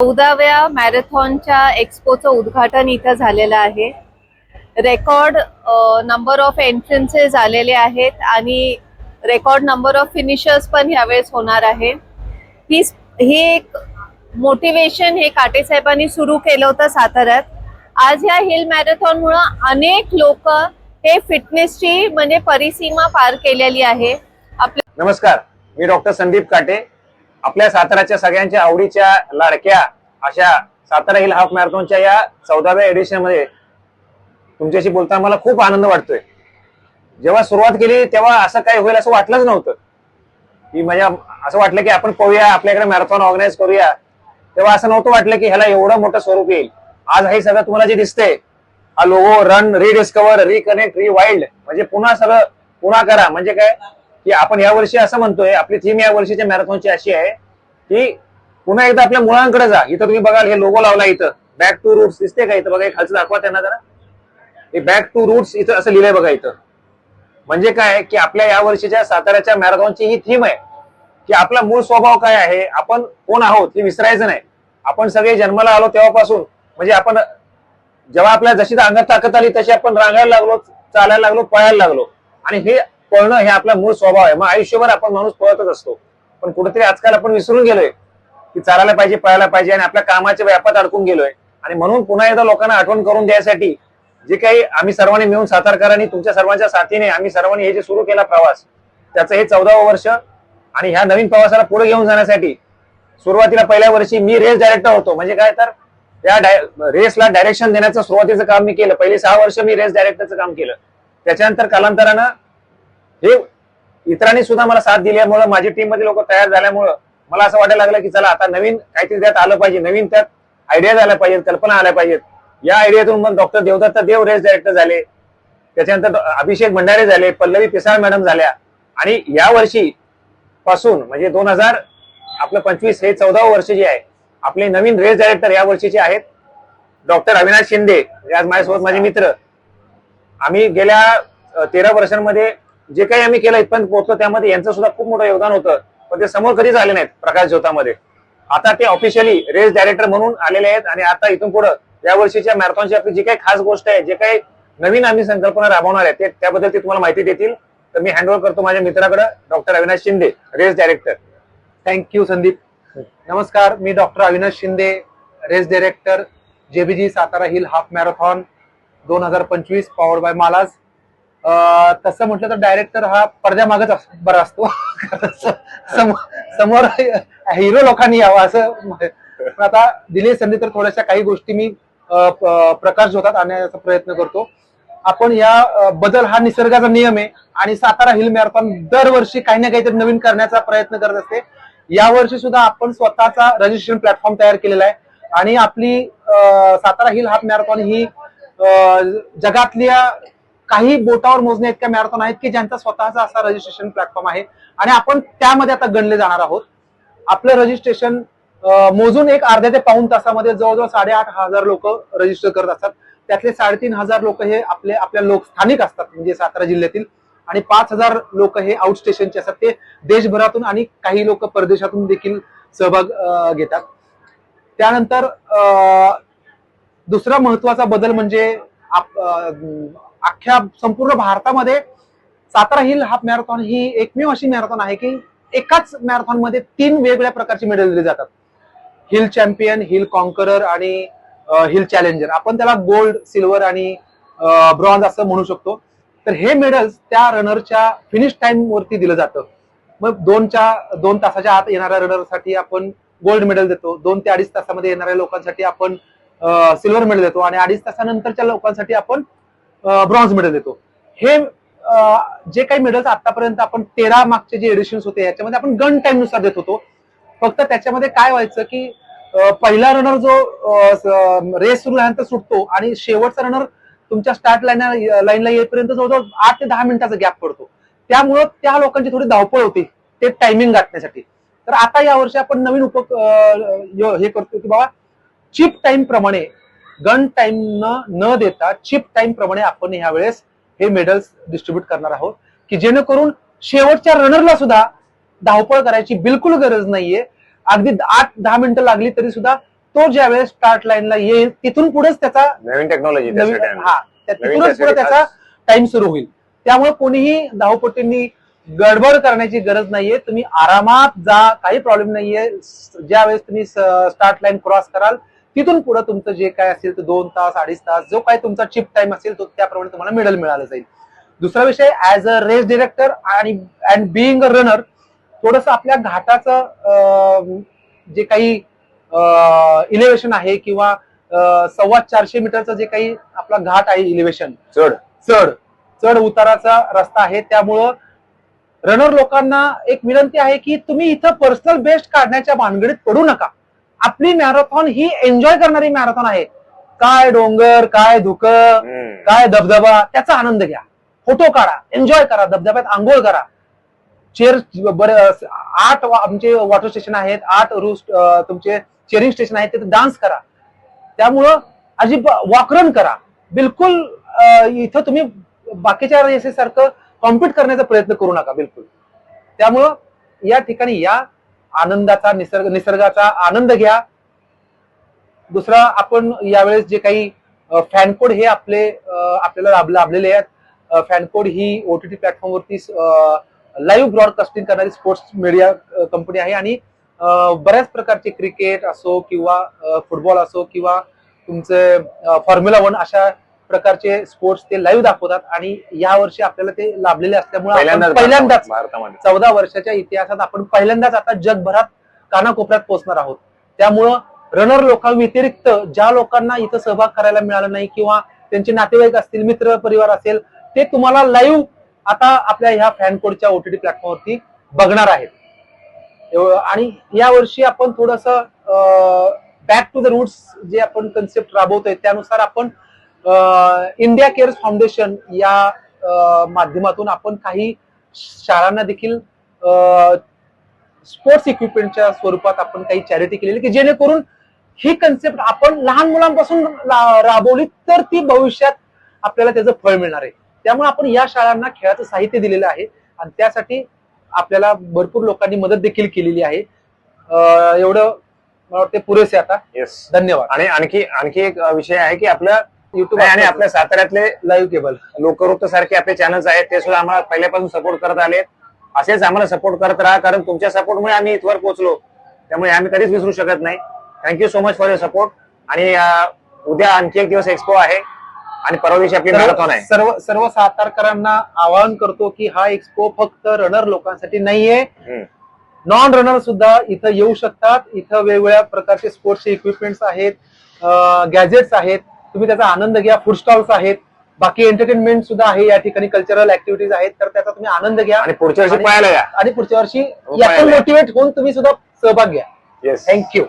चौदाव्या मॅरेथॉनच्या एक्सपोचं उद्घाटन इथं झालेलं आहे. रेकॉर्ड नंबर ऑफ एंट्रन्सेस आलेले आहेत आणि रेकॉर्ड नंबर ऑफ फिनिशर्स पण यावेळेस होणार आहे. ही ही एक मोटिवेशन हे काटेसाहेबांनी सुरू केलं होतं साताऱ्यात. आज या हिल मॅरेथॉनमुळं अनेक लोक हे फिटनेसची म्हणजे परिसीमा पार केलेली आहे. आपल्या नमस्कार मी डॉक्टर संदीप काटे आपल्या साताऱ्याच्या सगळ्यांच्या आवडीच्या लाडक्या अशा सातारा हिल हाफ मॅरेथॉनच्या या चौदाव्या एडिशनमध्ये तुमच्याशी बोलताना मला खूप आनंद वाटतोय. जेव्हा सुरुवात केली तेव्हा असं काही होईल असं वाटलंच नव्हतं. की माझ्या असं वाटलं की आपण पाहूया आपल्याकडे मॅरेथॉन ऑर्गनाईज करूया. तेव्हा असं नव्हतं वाटलं की ह्याला एवढं मोठं स्वरूप येईल. आज हे सगळं तुम्हाला जे दिसतंय हा logo run rediscover reconnect rewild म्हणजे पुन्हा सगळं पुन्हा करा. म्हणजे काय? की आपण या वर्षी असं म्हणतोय आपली थीम या वर्षीच्या मॅरेथॉनची अशी आहे की पुन्हा एकदा आपल्या मुळांकडे जा. इथं तुम्ही बघाल हे लोगो लावला इथं. बॅक टू रूट्स दिसते का इथं? बघा खालचं दाखवा त्यांना जरा. हे बॅक टू रूट्स इथं असं लिहिलंय बघा इथं. म्हणजे काय? की आपल्या या वर्षीच्या साताऱ्याच्या मॅरेथॉनची ही थीम आहे की आपला मूळ स्वभाव काय आहे? आपण कोण आहोत हे विसरायचं नाही. आपण सगळे जन्माला आलो तेव्हापासून. म्हणजे आपण जेव्हा आपल्या जशी अंगात ताकद आली तशी आपण रांगायला लागलो चालायला लागलो पळायला लागलो. आणि हे पळणं हे आपला मूळ स्वभाव आहे. मग आयुष्यभर आपण माणूस पळतच असतो. पण कुठेतरी आजकाल आपण विसरून गेलोय की चालायला पाहिजे पळायला पाहिजे आणि आपल्या कामाच्या व्यापात अडकून गेलोय. आणि म्हणून पुन्हा एकदा लोकांना आठवण करून द्यायसाठी जे काही आम्ही सर्वांनी मिळून सातारकरांनी तुमच्या सर्वांच्या साथीने आम्ही सर्वांनी हे जे सुरू केला प्रवास त्याचं हे चौदावं वर्ष आणि ह्या नवीन प्रवासाला पुढे घेऊन जाण्यासाठी सुरुवातीला पहिल्या वर्षी मी रेस डायरेक्टर होतो. म्हणजे काय तर त्या रेसला डायरेक्शन देण्याचं सुरुवातीचं काम मी केलं. पहिले सहा वर्ष मी रेस डायरेक्टरचं काम केलं. त्याच्यानंतर कालांतरानं हे इतरांनी सुद्धा मला साथ दिल्यामुळं माझी टीममध्ये लोक तयार झाल्यामुळं मला असं वाटायला लागलं की चला आता नवीन काहीतरी त्यात आलं पाहिजे नवीन त्यात आयडिया झाल्या पाहिजेत कल्पना आल्या पाहिजेत. या आयडियातून मग doctor Devdatta Dev race director झाले. त्याच्यानंतर अभिषेक भंडारे झाले पल्लवी पिसाळ मॅडम झाल्या. आणि या वर्षी पासून म्हणजे दोन हजार आपलं पंचवीस हे चौदावं वर्ष जे आहे आपले नवीन रेस डायरेक्टर या वर्षीचे आहेत डॉक्टर अविनाश शिंदे आज माझ्यासोबत माझे मित्र. आम्ही गेल्या तेरा वर्षांमध्ये जे काही आम्ही केलं इथपर्यंत पोहोचलो त्यामध्ये यांचं सुद्धा खूप मोठं योगदान होतं. पण ते समोर कधीच आले नाहीत प्रकाश ज्योतामध्ये आता ते ऑफिशियली रेस डायरेक्टर म्हणून आलेले आहेत आणि आता इथून पुढे या वर्षीच्या मॅरेथॉनची आपली जी काही खास गोष्ट आहे जे काही नवीन आम्ही संकल्पना राबवणार आहे ते त्याबद्दल ते तुम्हाला माहिती देतील. तर मी हँडओव्हर करतो माझ्या मित्राकडे doctor Avinash Shinde race director thank you Sandeep. नमस्कार मी doctor Avinash Shinde race director JBG Satara hill half marathon दोन हजार पंचवीस पॉवर बाय मालाज तसं म्हटलं तर डायरेक्टर हा पडद्यामागच बरा असतो. सम- समोर हिरो लोकांनी यावं असं आता दिली संधी तर थोड्याशा काही गोष्टी मी प्रकाश होतात आणण्याचा प्रयत्न करतो. आपण या बदल हा निसर्गाचा नियम आहे आणि सातारा हिल मॅरेथॉन दरवर्षी काही ना काहीतरी नवीन करण्याचा प्रयत्न करत असते. यावर्षी सुद्धा आपण स्वतःचा रजिस्ट्रेशन प्लॅटफॉर्म तयार केलेला आहे. आणि आपली सातारा हिल हाफ मॅरेथॉन ही जगातल्या काही बोटावर मोजण्या इतक्या मॅरेथॉन आहेत की ज्यांचा स्वतःचा असा रजिस्ट्रेशन प्लॅटफॉर्म आहे. आणि आपण त्यामध्ये आता गणले जाणार आहोत. आपलं रजिस्ट्रेशन मोजून एक अर्ध्या ते पाऊन तासामध्ये जवळजवळ साडेआठ हजार लोक रजिस्टर करत असतात. त्यातले साडेतीन हजार लोक हे आपले आपल्या लोक स्थानिक असतात म्हणजे सातारा जिल्ह्यातील. आणि पाच हजार लोक हे आउट स्टेशनचे असतात. ते देशभरातून आणि काही लोक परदेशातून देखील सहभाग घेतात. त्यानंतर दुसरा महत्त्वाचा बदल म्हणजे आप- अख्ख्या संपूर्ण भारतामध्ये सातारा हिल हाफ मॅरेथॉन ही एकमेव अशी मॅरेथॉन आहे की एकाच मॅरेथॉनमध्ये तीन वेगवेगळ्या प्रकारची मेडल दिली जातात. हिल चॅम्पियन हिल कॉन्करर आणि हिल चॅलेंजर. आपण त्याला गोल्ड सिल्वर आणि ब्रॉन्झ असं म्हणू शकतो. तर हे मेडल्स त्या रनरच्या फिनिश टाइम वरती दिलं जातं. मग दोनच्या दोन तासाच्या आत येणाऱ्या रनरसाठी आपण गोल्ड मेडल देतो. दोन ते अडीच तासामध्ये येणाऱ्या लोकांसाठी आपण सिल्वर मेडल देतो. आणि अडीच तासानंतरच्या लोकांसाठी आपण ब्रॉन्झ मेडल देतो. हे जे काही मेडल्स आतापर्यंत आपण तेरा मागचे जे एडिशन्स होते याच्यामध्ये आपण गन टाइमनुसार देत होतो. फक्त त्याच्यामध्ये काय व्हायचं की पहिला रनर जो रेस सुरू झाल्यानंतर सुटतो आणि शेवटचा रनर तुमच्या स्टार्ट लाईन लाईनला येईपर्यंत जवळजवळ आठ ते दहा मिनिटाचा गॅप पडतो. त्यामुळं त्या लोकांची थोडी धावपळ होती ते टायमिंग गाठण्यासाठी. तर आता यावर्षी आपण नवीन उप हे करतो की बाबा चिप टाइम प्रमाणे गन टाइम न न देता चिप टाइम प्रमाणे आपण यावेळेस हे मेडल्स डिस्ट्रीब्युट करणार आहोत. की जेणेकरून शेवटच्या रनरला सुद्धा धावपळ करायची बिलकुल गरज नाहीये. अगदी आठ दहा मिनिटं लागली तरी सुद्धा तो ज्यावेळेस स्टार्ट लाईनला येईल तिथून पुढेच त्याचा नवीन टेक्नॉलॉजी हा तिथूनच पुढे त्याचा टाइम सुरू होईल. त्यामुळे कोणीही धावपट्टींनी गडबड करण्याची गरज नाहीये. तुम्ही आरामात जा काही प्रॉब्लेम नाहीये. ज्या वेळेस तुम्ही स्टार्ट लाईन क्रॉस कराल तिथून पुढे तुमचं जे काय असेल ते दोन तास अडीच तास जो काय तुमचा चिप टाइम असेल तो त्याप्रमाणे तुम्हाला मेडल मिळालं जाईल. दुसरा विषय ऍज अ रेस डिरेक्टर आणि अँड बिईंग अ रनर थोडस आपल्या घाटाचं जे काही इलेव्हेशन आहे किंवा सव्वा चारशे मीटरचं जे काही आपला घाट आहे इलेव्हेशन चढ. चढ. चढ उताराचा रस्ता आहे. त्यामुळं रनर लोकांना एक विनंती आहे की तुम्ही इथं पर्सनल बेस्ट काढण्याच्या भानगडीत पडू नका. आपली मॅरेथॉन ही एन्जॉय करणारी मॅरेथॉन आहे. काय डोंगर काय धुक. काय धबधबा त्याचा आनंद घ्या. फोटो काढा एन्जॉय करा धबधब्यात आंघोळ करा. चेअर बरं आठ आमचे वॉटर स्टेशन आहेत आठ रूस तुमचे चेअरिंग स्टेशन आहेत तिथे डान्स करा. त्यामुळं अजिब वॉकरन करा. बिलकुल इथं तुम्ही बाकीच्या रेसेसारखं कॉम्पिट करण्याचा प्रयत्न करू नका बिलकुल. त्यामुळं या ठिकाणी या. आनंदाचा निसर्ग निसर्गाचा आनंद घ्या. दुसरा आपण यावेळेस जे काही फॅनकोड हे आपले आपल्याला लाभ- लाभलेले आहेत. फॅनकोड ही ओटीटी प्लॅटफॉर्मवरती लाईव्ह ब्रॉडकास्टिंग करणारी स्पोर्ट्स मीडिया कंपनी आहे. आणि बऱ्याच प्रकारचे क्रिकेट असो किंवा फुटबॉल असो किंवा तुमचे फॉर्म्युला वन अशा प्रकारचे स्पोर्ट्स ते लाईव्ह दाखवतात आणि या वर्षी आपल्याला ते लाभलेले असल्यामुळे पहिल्यांदाच चौदा वर्षाच्या इतिहासात आपण पहिल्यांदाच आता जगभरात कानाकोपऱ्यात पोहोचणार आहोत. त्यामुळं रनर लोकांव्यतिरिक्त ज्या लोकांना इथं सहभाग करायला मिळाला नाही किंवा त्यांचे नातेवाईक असतील मित्र परिवार असेल ते तुम्हाला लाईव्ह आता आपल्या ह्या फॅन कोडच्या ओटीटी प्लॅटफॉर्मवरती बघणार आहेत. आणि या वर्षी आपण थोडस बॅक टू द रूट्स जे आपण कन्सेप्ट राबवतोय त्यानुसार आपण इंडिया केअर्स फाउंडेशन या माध्यमातून आपण काही शाळांना देखील स्पोर्ट्स इक्विपमेंटच्या स्वरूपात आपण काही चॅरिटी केलेली की जेणेकरून ही कन्सेप्ट आपण लहान मुलांपासून राबवली तर ती भविष्यात आपल्याला त्याचं फळ मिळणार आहे. त्यामुळे आपण या शाळांना खेळाचं साहित्य दिलेलं आहे आणि त्यासाठी आपल्याला भरपूर लोकांनी मदत देखील केलेली आहे. एवढं मला वाटते पुरेसे आता. येस धन्यवाद. आणि आणखी आणखी एक विषय आहे की आपलं युट्यूब आणि आपल्या साताऱ्यातले लाईव्ह केबल लोकवृत्त सारखे आपले चॅनल्स आहेत ते सुद्धा आम्हाला पहिल्यापासून सपोर्ट करत आले असेच आम्हाला सपोर्ट करत राहा कारण तुमच्या सपोर्टमुळे आम्ही इथवर पोहोचलो. त्यामुळे आम्ही कधीच विसरू शकत नाही. Thank you so much for your support आणि उद्या आणखी एक दिवस एक्सपो आहे. आणि परवा दिवशी आपली मॅरेथॉन आहे. सर्व सर्व सातारकरांना आवाहन करतो की हा एक्सपो फक्त रनर लोकांसाठी नाहीये. नॉन रनर सुद्धा इथं येऊ शकतात. इथं वेगवेगळ्या प्रकारचे स्पोर्ट्सचे इक्विपमेंट्स आहेत गॅजेट्स आहेत. तुम्ही त्याचा आनंद घ्या. फूड स्टॉल्स आहेत. बाकी एंटरटेनमेंट सुद्धा आहे. या ठिकाणी कल्चरल ऍक्टिव्हिटीज आहेत. तर त्याचा तुम्ही आनंद घ्या. आणि पुढच्या वर्षी पाहायला या. आणि पुढच्या वर्षी हो, यातून. मोटिवेट होऊन तुम्ही सुद्धा सहभाग घ्या. Yes thank you